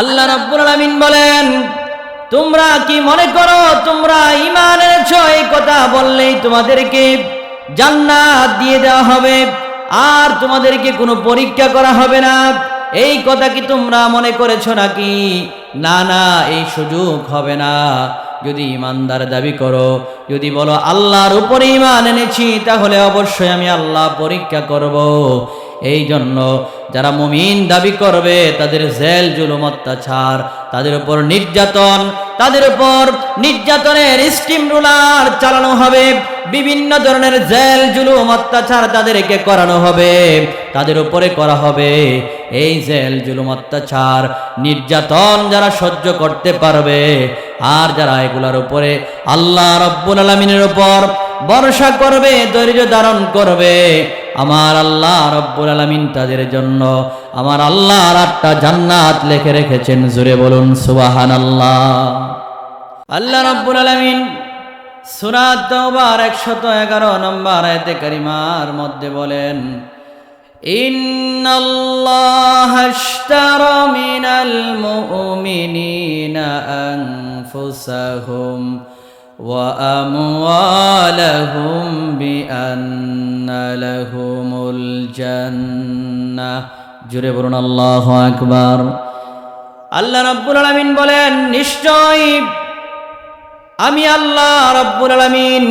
আল্লাহ রাব্বুল আলামিন বলেন, তোমরা কি মনে করো, তোমরা ঈমান এনেছো? এই কথা বললেই তোমাদেরকে জান্নাত দিয়ে দেওয়া হবে, আর তোমাদেরকে কোনো পরীক্ষা করা হবে না। এই কথা কি তোমরা মনে করেছ নাকি? না না, এই সুযোগ হবে না। যদি ইমানদার দাবি করো, যদি বলো, আল্লাহর উপরে ইমান এনেছি, তাহলে অবশ্যই আমি আল্লাহ পরীক্ষা করব। এই জন্য যারা মুমিন দাবি করবে, তাদের জেল, জুলুম, অত্যাচার, তাদের উপর নির্যাতন, তাদের উপর নির্যাতনের স্টিম রুলার চালানো হবে। বিভিন্ন ধরনের জেল, জুলুম, অত্যাচার তাদেরকে করানো হবে। তাদের উপরে করা হবে। এই জেল, জুলুম, অত্যাচার, নির্যাতন যারা সহ্য করতে পারবে, আর যারা এগুলার উপরে আল্লাহ রব্বুল আলমিনের উপর ভরসা করবে, ধৈর্য ধারণ করবে আমার আল্লাহ রব্বুল আলমিন তাদের জন্য আমার আল্লাহর আটটা জান্নাত লিখে রেখেছেন জুড়ে বলুন সুবাহান আল্লাহ আল্লাহ রব্বুল আলমিন সুরাত তওবার একশত এগারো নম্বর আয়তে কারিমার মধ্যে বলেন إن الله اشترى من المؤمنين أنفسهم وأموالهم بأن لهم الجنة জুড়ে বলুন আল্লাহ আকবার আল্লাহ রব্বুল আলমিন বলেন নিশ্চয় আমি আল্লাহ রব্বুল আলমিন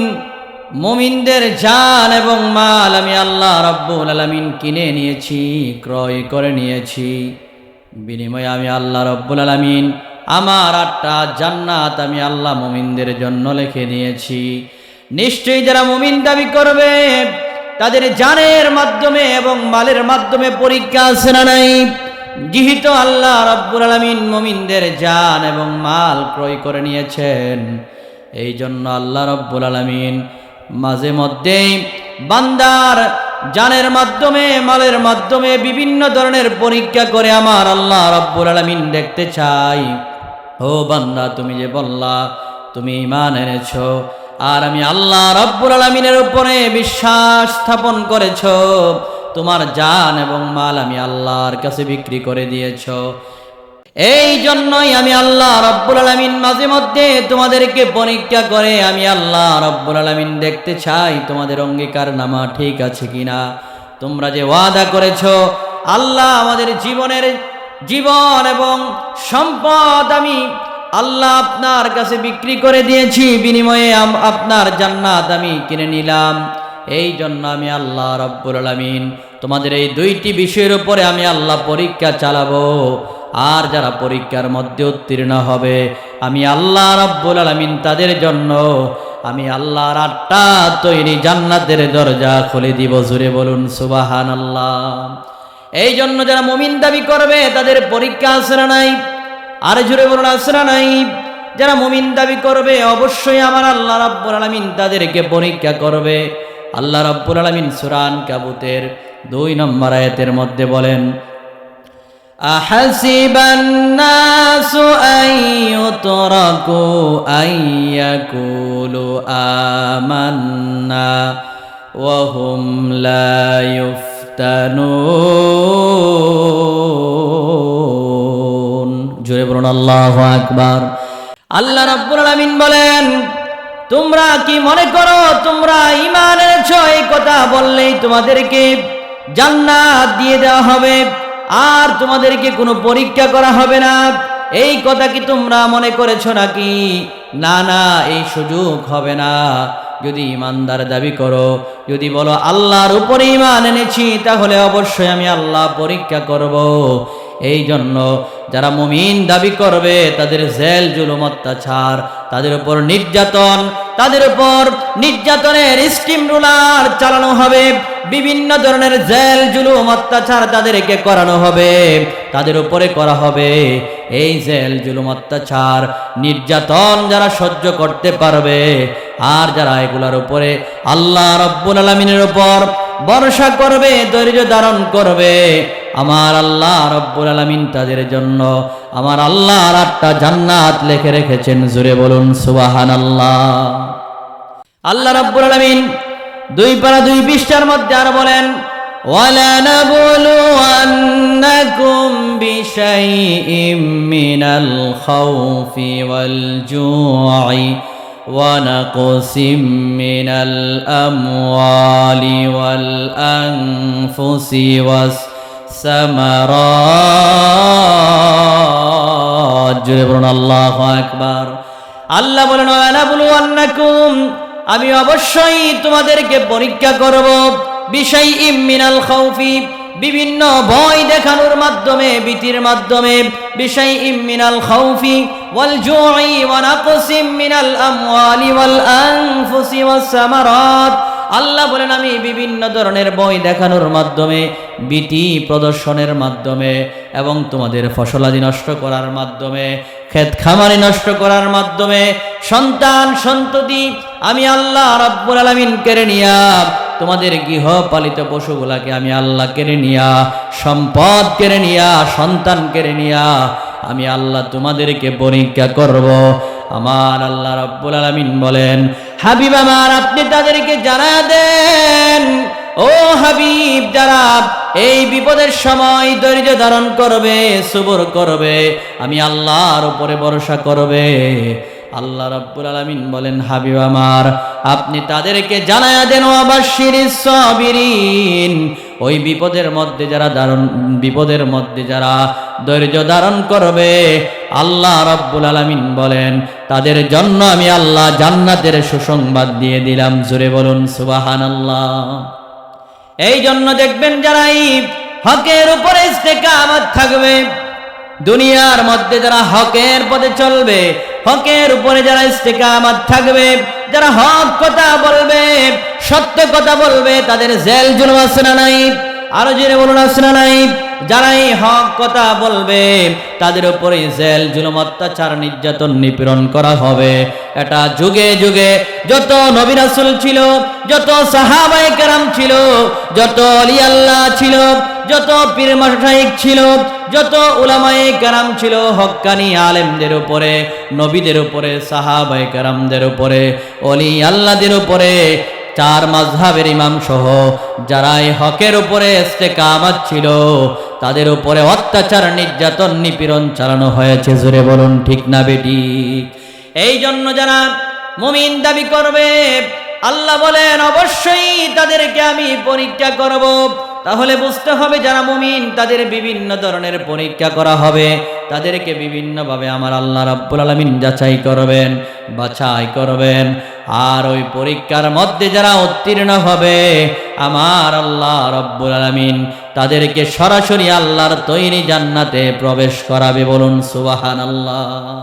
মুমিনদের জান এবং মাল আমি আল্লাহ রব্বুল আলমিন কিনে নিয়েছি ক্রয় করে নিয়েছি বিনিময়ে আমি আল্লাহ রব্বুল আলমিন আমার আটটা জান্নাত আমি আল্লাহ মুমিনদের জন্য লিখে নিয়েছি। নিশ্চয়ই যারা মুমিন দাবি করবে, তাদের জানের মাধ্যমে এবং মালের মাধ্যমে পরীক্ষা আছে না নাই? যেহেতু আল্লাহ রব্বুল আলমিন মুমিনদের জান এবং মাল ক্রয় করে নিয়েছেন। এই জন্য আল্লাহ রব্বুল আলমিন মাঝে মধ্যেই বান্দার জানের মাধ্যমে, মালের মাধ্যমে বিভিন্ন ধরনের পরীক্ষা করে আমার আল্লাহ রব্বুল আলমিন দেখতে চাই। ও বান্দা, তুমি যে বললা, তুমি ইমান এনেছ, আর আমি আল্লাহ রব্বুল আলমিনের উপরে বিশ্বাস স্থাপন করেছ, তোমার জান এবং মাল আমি আল্লাহর কাছে বিক্রি করে দিয়েছ। এই জন্যই আমি আল্লাহ রব্বুল আলমিন মাঝে মধ্যে তোমাদেরকে পরীক্ষা করে আমি আল্লাহ রব্বুল আলমিন দেখতে চাই, তোমাদের অঙ্গীকার নামা ঠিক আছে কিনা। তোমরা যে ওয়াদা করেছ, আল্লাহ আমাদের জীবনের জীবন এবং সম্পদ আমি আল্লাহ আপনার কাছে বিক্রি করে দিয়েছি, বিনিময়ে আপনার জান্নাত আমি কিনে নিলাম। এই জন্য আমি আল্লাহ রব্বুল আলমিন তোমাদের এই দুইটি বিষয়ের উপরে আমি আল্লাহ পরীক্ষা চালাবো। আর যারা পরীক্ষার মধ্যে উত্তীর্ণ হবে, আমি আল্লাহ রব্বুল আলমিন তাদের জন্য আমি আল্লাহর আটটা তৈরি জান্নাতের দরজা খুলে দিব। জুড়ে বলুন সুবাহান আল্লাহ এই জন্য যারা মুমিন দাবি করবে তাদের পরীক্ষা আসরা নাই আর জুড়ে বলুন আসরা নাই যারা মুমিন দাবি করবে অবশ্যই আমার আল্লাহ রাব্বুল আলামিন তাদেরকে পরীক্ষা করবে আল্লাহ রাব্বুল আলামিন সুরান কাবুতের দুই নম্বর আয়াতের মধ্যে বলেন أحسب الناس أن يتركوا أن يقولوا آمنا وهم لا يفتنون জোরে বলুন, আল্লাহ আকবার। আল্লাহ রাব্বুল আলামিন বলেন, তোমরা কি মনে করো, তোমরা ঈমান এনেছো? এই কথা বললেই তোমাদেরকে জান্নাত দিয়ে দেওয়া হবে, আর তোমাদেরকে কোনো পরীক্ষা করা হবে না। এই কথা কি তোমরা মনে করেছ নাকি? না না, এই সুযোগ হবে না। যদি ইমানদার দাবি করো, যদি বলো আল্লাহর উপরে ইমান এনেছি, তাহলে অবশ্যই আমি আল্লাহ পরীক্ষা করব। এই জন্য যারা মুমিন দাবি করবে, তাদের জেল, জুলুম, অত্যাচার, তাদের উপর নির্যাতন, তাদের উপর নির্যাতনের স্টিম রুলার চালানো হবে। বিভিন্ন ধরনের জেল, জুলুম, অত্যাচার তাদেরকে করানো হবে, তাদের উপরে করা হবে। এই জেল, জুলুম, অত্যাচার, নির্যাতন যারা সহ্য করতে পারবে আর যারা এগুলার উপরে আল্লাহ রব্বুল আলমিনের উপর ভরসা করবে ধৈর্য ধারণ করবে আমার আল্লাহ রব্বুল আলমিন তাদের জন্য আমার আল্লাহর আটটা জান্নাত লিখে রেখেছেন জুড়ে বলুন সুবাহান আল্লাহ আল্লাহ রব্বুল আলমিন দুই পারা দুই পৃষ্ঠার মধ্যে আর বলেন ولنبلونكم بشيء من الخوف والجوع ونقص من الأموال والأنفس والثمرات جربنا الله أكبر আল্লাহ বলেন আনাবুলুয়ান্নাকুম আমি অবশ্যই তোমাদেরকে পরীক্ষা করব বিষয় ইমিনাল খাউফি বিভিন্ন ভয় দেখানোর মাধ্যমে, ভীতির মাধ্যমে বিষয় ইমিনাল খাউফি ওয়াল জুই ওয়া নাকসিম মিনাল আমওয়ালি ওয়াল আনফুসি ওয়াস আল্লাহ বলেন, আমি বিভিন্ন ধরনের বই দেখানোর মাধ্যমে বিটি প্রদর্শনের মাধ্যমে এবং তোমাদের ফসলাদি নষ্ট করার মাধ্যমে, ক্ষেত খামারি নষ্ট করার মাধ্যমে, সন্তান সন্ততি আমি আল্লাহ রব্বুল আলমিন কেড়ে নিয়া তোমাদের গৃহপালিত পশুগুলাকে আমি আল্লাহ কেড়ে নিয়া, সম্পদ কেড়ে নিয়া, সন্তান কেড়ে নিয়া, আমি আল্লাহ তোমাদেরকে পরীক্ষা করব। আমার আল্লাহ রব্বুল আলমিন বলেন, হাবিব আমার, আপনি তাদেরকে জানা দেন। ও হাবিব, যারা এই বিপদের সময় ধৈর্য ধারণ করবে, সুবর করবে, আমি আল্লাহর উপরে ভরসা করবে। আল্লাহ রব্বুল আলমিন বলেন, হাবিব আমার, আপনি তাদেরকে জানায়া দেন আবাসির সবিরিন। ওই বিপদের মধ্যে যারা ধারণ বিপদের মধ্যে যারা ধৈর্য ধারণ করবে, আল্লাহ রব্বুল আলমিন বলেন, তাদের জন্য আমি আল্লাহ জান্নাতের সুসংবাদ দিয়ে দিলাম। জুড়ে বলুন সুবাহান আল্লাহ এই জন্য দেখবেন যারা হকের উপরে ইস্তেকামত থাকবে। দুনিয়ার মধ্যে যারা হকের পথে চলবে, হকের উপরে যারা ইস্তেকামত থাকবে, যারা হক কথা বলবে, সত্য কথা বলবে, তাদের জেল জুলুম আছে না নাই? আরও জেনে বলুন, আছে না নাই? যারাই হক কথা বলবে, তাদের উপরে জেল জুলুম অত্যাচার, নির্যাতন, নিপীড়ন করা হবে। এটা যুগে যুগে যত নবী রাসূল ছিল, যত সাহাবায়ে কেরাম ছিল, যত আল্লাহ ছিল যত পীর মাসাইক ছিল, যত উলামায়ে কেরাম ছিল, হক্কানি আলেমদের উপরে, নবীদের উপরে, সাহাবায়ে কেরামদের উপরে অলি আল্লাহদের উপরে, চার মাঝহাবের ইমাম সহ যারা এই হকের উপরে ইস্তেকামাত ছিল, তাদের উপরে অত্যাচার, নির্যাতন, নিপীড়ন চালানো হয়েছে। জোরে বলুন, ঠিক না বেটি? এই জন্য যারা মুমিন দাবি করবে, আল্লাহ বলেন, অবশ্যই তাদেরকে আমি পরীক্ষা করব। তাহলে বুঝতে হবে যারা মুমিন, তাদের বিভিন্ন ধরনের পরীক্ষা করা হবে। তাদেরকে বিভিন্নভাবে আমার আল্লাহ রাব্বুল আলামিন যাচাই করবেন, বাছাই করবেন। আর ওই পরীক্ষার মধ্যে যারা উত্তীর্ণ হবে, আমার আল্লাহ রব্বুল আলামিন তাদেরকে সরাসরি আল্লাহর তৈরি জান্নাতে প্রবেশ করাবে বলুন সুবাহান আল্লাহ